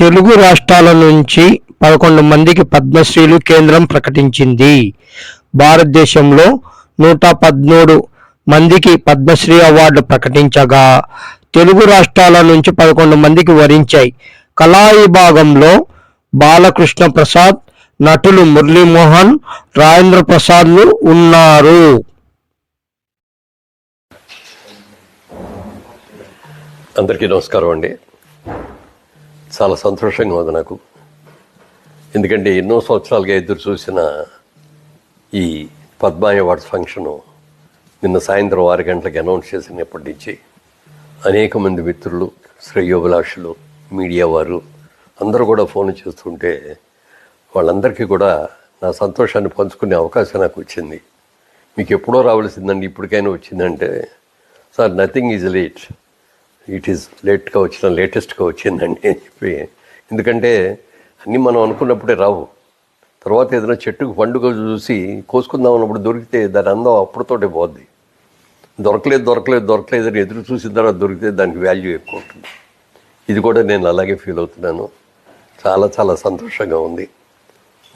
తెలుగు రాష్ట్రాల నుంచి పదకొండు మందికి పద్మశ్రీలు కేంద్రం ప్రకటించింది. భారతదేశంలో నూట పద్మూడు మందికి పద్మశ్రీ అవార్డు ప్రకటించగా తెలుగు రాష్ట్రాల నుంచి పదకొండు మందికి వరించాయి. కళా విభాగంలో బాలకృష్ణ ప్రసాద్ నటులు మురళీమోహన్ రాజేంద్ర ప్రసాద్లు ఉన్నారు. అందరికీ నమస్కారం అండి. చాలా సంతోషంగా ఉంది నాకు. ఎందుకంటే ఎన్నో సంవత్సరాలుగా ఎదురు చూసిన ఈ పద్మ అవార్డ్స్ ఫంక్షను నిన్న సాయంత్రం ఆరు గంటలకు అనౌన్స్ చేసినప్పటి నుంచి అనేక మంది మిత్రులు శ్రేయోభిలాషులు మీడియా వారు అందరూ కూడా ఫోన్ చేస్తుంటే వాళ్ళందరికీ కూడా నా సంతోషాన్ని పంచుకునే అవకాశం నాకు వచ్చింది. మీకు ఎప్పుడో రావాల్సిందండి ఇప్పటికైనా వచ్చిందంటే sir nothing is late it is లేట్గా వచ్చిన లేటెస్ట్గా వచ్చిందండి అని చెప్పి. ఎందుకంటే అన్నీ మనం అనుకున్నప్పుడే రావు. తర్వాత ఏదైనా చెట్టుకు పండుగ చూసి కోసుకుందాం అన్నప్పుడు దొరికితే దాని అందం అప్పుడుతోటే పోద్ది. దొరకలేదు దొరకలేదు దొరకలేదు అని ఎదురు చూసిన తర్వాత దొరికితే దానికి వాల్యూ ఎక్కువ ఉంటుంది. ఇది కూడా నేను అలాగే ఫీల్ అవుతున్నాను. చాలా చాలా సంతోషంగా ఉంది.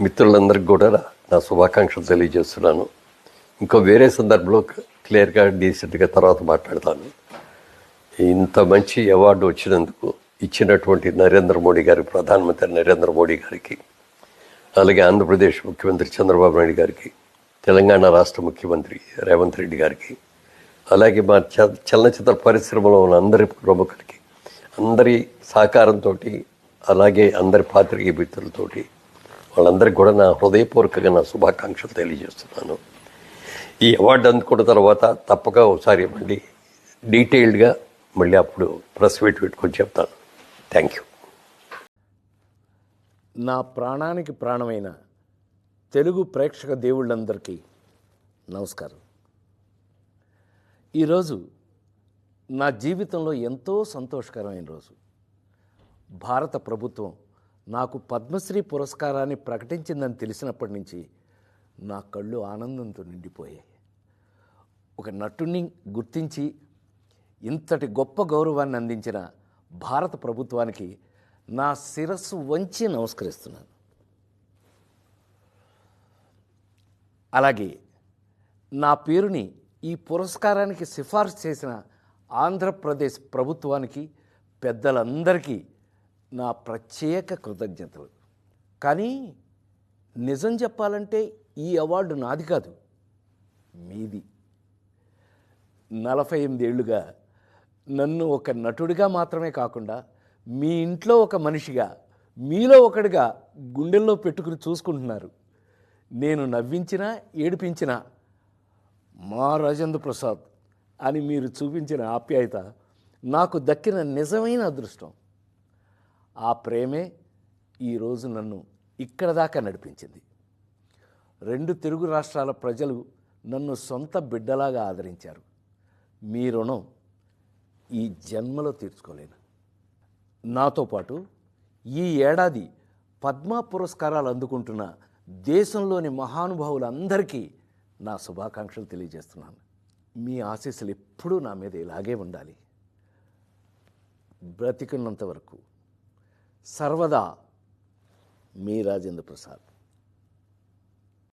మిత్రులందరికీ కూడా నా శుభాకాంక్షలు తెలియజేస్తున్నాను. ఇంకో వేరే సందర్భంలో క్లియర్గా డీసెంట్గా తర్వాత మాట్లాడతాను. ఇంత మంచి అవార్డు వచ్చినందుకు ఇచ్చినటువంటి నరేంద్ర మోడీ గారికి ప్రధానమంత్రి నరేంద్ర మోడీ గారికి అలాగే ఆంధ్రప్రదేశ్ ముఖ్యమంత్రి చంద్రబాబు నాయుడు గారికి తెలంగాణ రాష్ట్ర ముఖ్యమంత్రి రేవంత్ రెడ్డి గారికి అలాగే మా చ- చలనచిత్ర పరిశ్రమలో ఉన్న అందరి ప్రముఖులకి అందరి సహకారంతో అలాగే అందరి పాత్రికేయ మిత్రులతోటి వాళ్ళందరికీ కూడా నా హృదయపూర్వకంగా నా శుభాకాంక్షలు తెలియజేస్తున్నాను. ఈ అవార్డు అందుకున్న తర్వాత తప్పక ఒకసారి మళ్ళీ డీటెయిల్డ్గా మళ్ళీ అప్పుడు ప్రెస్ మీట్ పెట్టుకొని చెప్తాను. థ్యాంక్ యూ నా ప్రాణానికి ప్రాణమైన తెలుగు ప్రేక్షక దేవుళ్ళందరికీ నమస్కారం. ఈరోజు నా జీవితంలో ఎంతో సంతోషకరమైన రోజు. భారత ప్రభుత్వం నాకు పద్మశ్రీ పురస్కారాన్ని ప్రకటించిందని తెలిసినప్పటి నుంచి నా కళ్ళు ఆనందంతో నిండిపోయాయి. ఒక నటుడిని గుర్తించి ఇంతటి గొప్ప గౌరవాన్ని అందించిన భారత ప్రభుత్వానికి నా శిరస్సు వంచి నమస్కరిస్తున్నాను. అలాగే నా పేరుని ఈ పురస్కారానికి సిఫార్సు చేసిన ఆంధ్రప్రదేశ్ ప్రభుత్వానికి పెద్దలందరికీ నా ప్రత్యేక కృతజ్ఞతలు. కానీ నిజం చెప్పాలంటే ఈ అవార్డు నాది కాదు మీది. నలభై ఎనిమిదేళ్ళుగా నన్ను ఒక నటుడిగా మాత్రమే కాకుండా మీ ఇంట్లో ఒక మనిషిగా మీలో ఒకడిగా గుండెల్లో పెట్టుకుని చూసుకుంటున్నారు. నేను నవ్వించినా ఏడిపించినా మా రాజేంద్ర ప్రసాద్ అని మీరు చూపించిన ఆప్యాయత నాకు దక్కిన నిజమైన అదృష్టం. ఆ ప్రేమే ఈరోజు నన్ను ఇక్కడ దాకా నడిపించింది. రెండు తెలుగు రాష్ట్రాల ప్రజలు నన్ను సొంత బిడ్డలాగా ఆదరించారు. మీ రుణం ఈ జన్మలో తీర్చుకోలేను. నాతో పాటు ఈ ఏడాది పద్మ పురస్కారాలు అందుకుంటున్న దేశంలోని మహానుభావులందరికీ నా శుభాకాంక్షలు తెలియజేస్తున్నాను. మీ ఆశీస్సులు ఎప్పుడూ నా మీద ఇలాగే ఉండాలి. బ్రతికున్నంత వరకు సర్వదా మీ రాజేంద్ర ప్రసాద్.